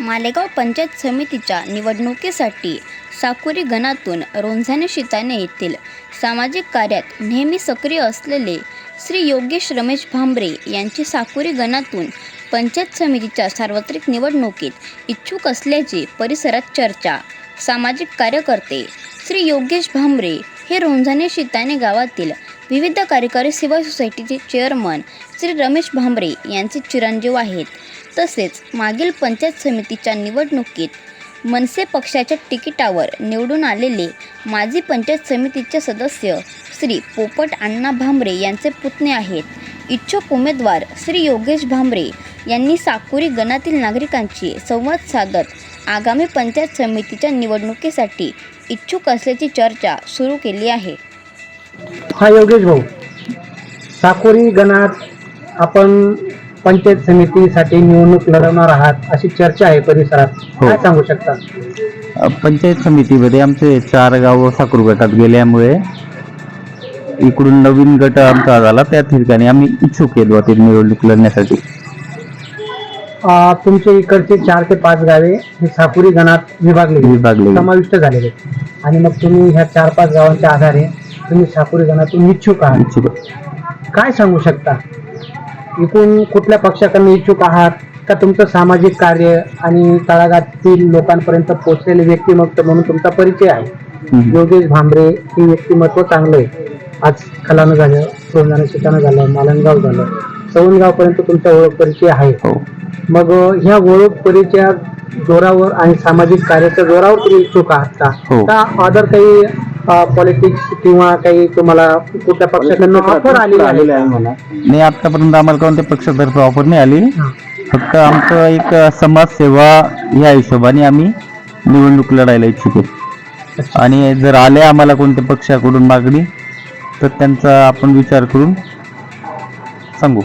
मालेगाव पंचायत समितीच्या निवडणुकीसाठी साकुरी गणातून रोंझाने शिताने येथील सामाजिक कार्यात नेहमी सक्रिय असलेले श्री योगेश रमेश भांबरे यांची साकुरी गणातून पंचायत समितीच्या सार्वत्रिक निवडणुकीत इच्छुक असल्याची परिसरात चर्चा. सामाजिक कार्यकर्ते श्री योगेश भांबरे हे रोंझाने शिताने गावातील विविध कार्यकारी सेवा सोसायटीचे चेअरमन श्री रमेश भांबरे यांचे चिरंजीव आहेत. तसेच मागील पंचायत समितीच्या निवडणुकीत मनसे पक्षाच्या तिकिटावर निवडून आलेले माजी पंचायत समितीचे सदस्य श्री पोपट अण्णा भांबरे यांचे पुतणे आहेत. इच्छुक उमेदवार श्री योगेश भांबरे यांनी साकुरी गणातील नागरिकांशी संवाद साधत आगामी पंचायत समितीच्या निवडणुकीसाठी इच्छुक असल्याची चर्चा सुरू केली आहे. हा योगेश भाऊ साकोरी गणात आपण पंचायत समितीसाठी निवडणूक लढवणार आहात अशी चर्चा आहे परिसरात हो. काय सांगू शकता पंचायत समितीमध्ये आमचे चार गाव साकूर गटात गेल्यामुळे इकडून नवीन गट आमचा झाला त्या ठिकाणी आम्ही इच्छुक आहेत बुवा ते निवडणूक लढण्यासाठी अं, तुमच्या इकडचे चार ते पाच गावे हे साकुरी गणात विभागले गेले, विभागले गेले. समाविष्ट झालेले आहेत. आणि मग तुम्ही ह्या चार पाच गावांच्या आधारे तुम्ही साकुरी गणातून इच्छुक आहात. इच्छुक. काय सांगू शकता? एकूण कुठल्या पक्षाकडून इच्छुक आहात? का तुमचं सामाजिक कार्य आणि तळागातील लोकांपर्यंत पोहोचलेले व्यक्तिमत्व म्हणून तुमचा परिचय आहे. योगेश भांबरे हे व्यक्तिमत्व चांगलं आहे. आज खलानं झालं सोनानं शिकानं झालं मालनगाव झालं. सवनगाव पर्यंत तुमचा ओळख परिचय आहे. हो. मग ह्या ओळख परिचया जोरावर आणि सामाजिक कार्याच्या जोरावर तुम्ही इच्छुक आहात का? हो. का अदर काही पॉलिटिक्स किंवा काही तुम्हाला कुठल्या पक्षाकडनं ऑफर आलेली आहे का? नाही आतापर्यंत आम्हाला कोणत्या पक्षातर्फे ऑफर नाही आली. फक्त आमचं एक समाजसेवा ह्या हिशोबाने आम्ही निवडणूक लढायला इच्छुक आहेत आणि जर आले आम्हाला कोणत्या पक्षाकडून मागणी तर त्यांचा आपण विचार करून सांगू.